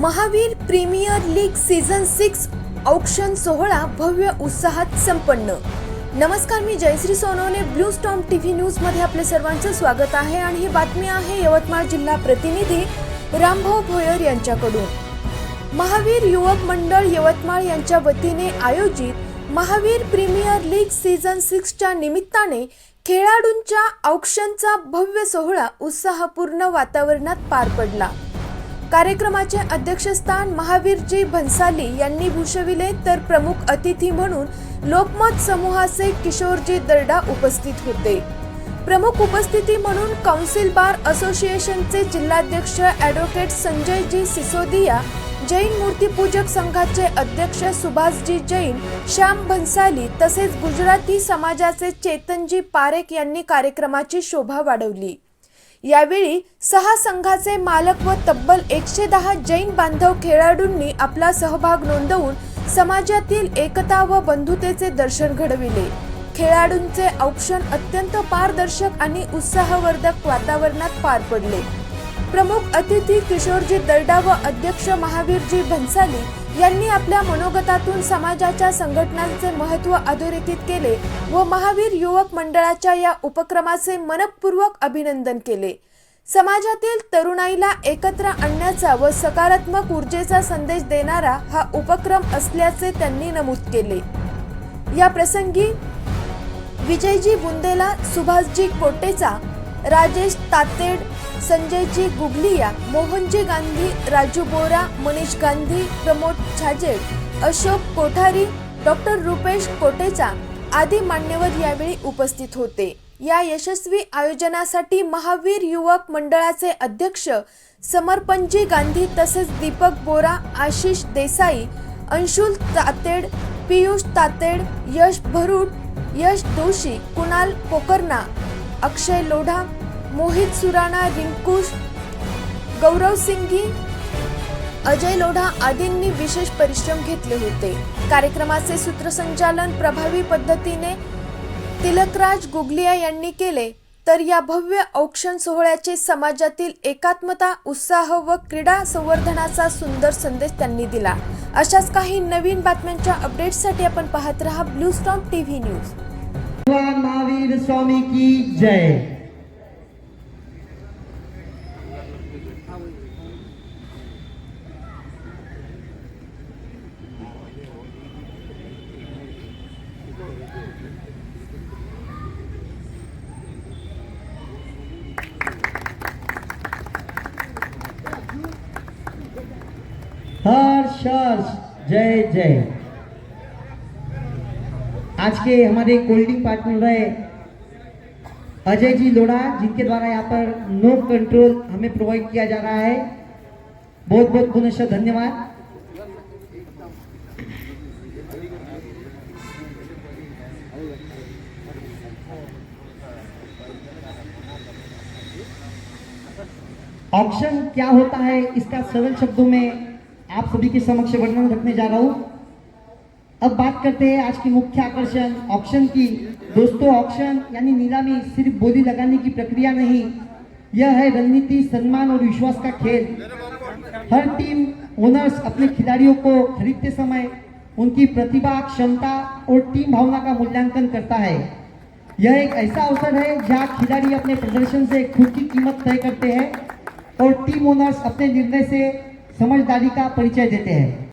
Mahavir premier league season six औक्षण सोहळा भव्य उत्साहात संपन्न. नमस्कार मी Jayashree Sonawane. Blue Storm TV न्यूजमध्ये आपले सर्वांचं स्वागत आहे आणि ही बातमी आहे यवतमाळ जिल्हा प्रतिनिधी रामभाऊ भोयर यांच्याकडून. महावीर युवक मंडळ यवतमाळ यांच्या वतीने आयोजित महावीर प्रीमियर लीग सीझन सिक्सच्या निमित्ताने खेळाडूंच्या औक्षणचा भव्य सोहळा उत्साहपूर्ण वातावरणात पार पडला. कार्यक्रमाचे अध्यक्षस्थान महावीरजी भन्साली यांनी भूषविले तर प्रमुख अतिथी म्हणून लोकमत समूहाचे किशोरजी दर्डा उपस्थित होते. प्रमुख उपस्थिती म्हणून काउन्सिल बार असोसिएशनचे जिल्हाध्यक्ष ॲडव्होकेट संजयजी सिसोदिया जैन मूर्तीपूजक संघाचे अध्यक्ष सुभाषजी जैन श्याम भन्साली तसेच गुजराती समाजाचे चेतनजी पारेख यांनी कार्यक्रमाची शोभा वाढवली. यावेळी सहा संघाचे मालक व तब्बल एकशे दहा जैन बांधव खेळाडूंनी आपला सहभाग नोंदवून समाजातील एकता व बंधुतेचे दर्शन घडविले. खेळाडूंचे औक्षण अत्यंत पारदर्शक आणि उत्साहवर्धक वातावरणात पार पडले. प्रमुख अतिथी किशोरजी दर्डा व अध्यक्ष महावीरजी भन्साली यांनी आपल्या मनोगतातून समाजाच्या संघटनांचे महत्त्व अधोरेखित केले व महावीर युवक मंडळाच्या या उपक्रमाचे मनपूर्वक अभिनंदन केले. समाजातील तरुणाईला एकत्र आणण्याचा व सकारात्मक ऊर्जेचा संदेश देणारा हा उपक्रम असल्याचे त्यांनी नमूद केले. या प्रसंगी विजयजी बुंदेला सुभाषजी कोटेचा राजेश तातेड संजयजी गुगलिया मोहनजी गांधी राजू बोरा मनीष गांधी प्रमोद छाजेड अशोक कोठारी डॉक्टर रुपेश कोटेचा आदी मान्यवर यावेळी उपस्थित होते. या यशस्वी आयोजनासाठी महावीर युवक मंडळाचे अध्यक्ष समर्पणजी गांधी तसेच दीपक बोरा आशिष देसाई अंशुल तातेड पियुष तातेड यश भरूड यश दोशी कुणाल पोकर्णा अक्षय लोढा मोहित सुराणा रिंकुश गौरव सिंगी अजय लोढा आदींनी विशेष परिश्रम घेतले होते. कार्यक्रमाचे सूत्रसंचालन प्रभावी पद्धतीने तिलकराज गुगलिया यांनी केले. तर या भव्य औक्षण सोहळ्याचे समाजातील एकात्मता उत्साह व क्रीडा संवर्धनाचा सुंदर संदेश त्यांनी दिला. अशाच काही नवीन बातम्यांच्या अपडेटसाठी आपण पाहत रहा Blue Storm TV news. Mahavir Swami की जय. हर्ष हर्ष जय जय। आज के हमारे कोल्डिंग पार्टनर है अजय जी लोढ़ा, जिनके द्वारा यहाँ पर नो कंट्रोल हमें प्रोवाइड किया जा रहा है। बहुत बहुत पुनः धन्यवाद। ऑप्शन क्या होता है, इसका सरल शब्दों में आप सभी के समक्ष वर्णन रखने जा रहा हूँ। अब बात करते हैं आज की मुख्य आकर्षण ऑप्शन की। दोस्तों ऑप्शन यानी नीलामी सिर्फ़ बोली लगाने की प्रक्रिया नहीं, यह है रणनीति, सम्मान और विश्वास का खेल। हर टीम ओनर्स अपने खिलाड़ियों को खरीदते समय उनकी प्रतिभा, क्षमता और टीम भावना का मूल्यांकन करता है। यह एक ऐसा अवसर है जहाँ खिलाड़ी अपने प्रदर्शन से खुद की कीमत तय करते हैं। और टीम ओनर्स अपने निर्णय से समझदारी का परिचय देते हैं।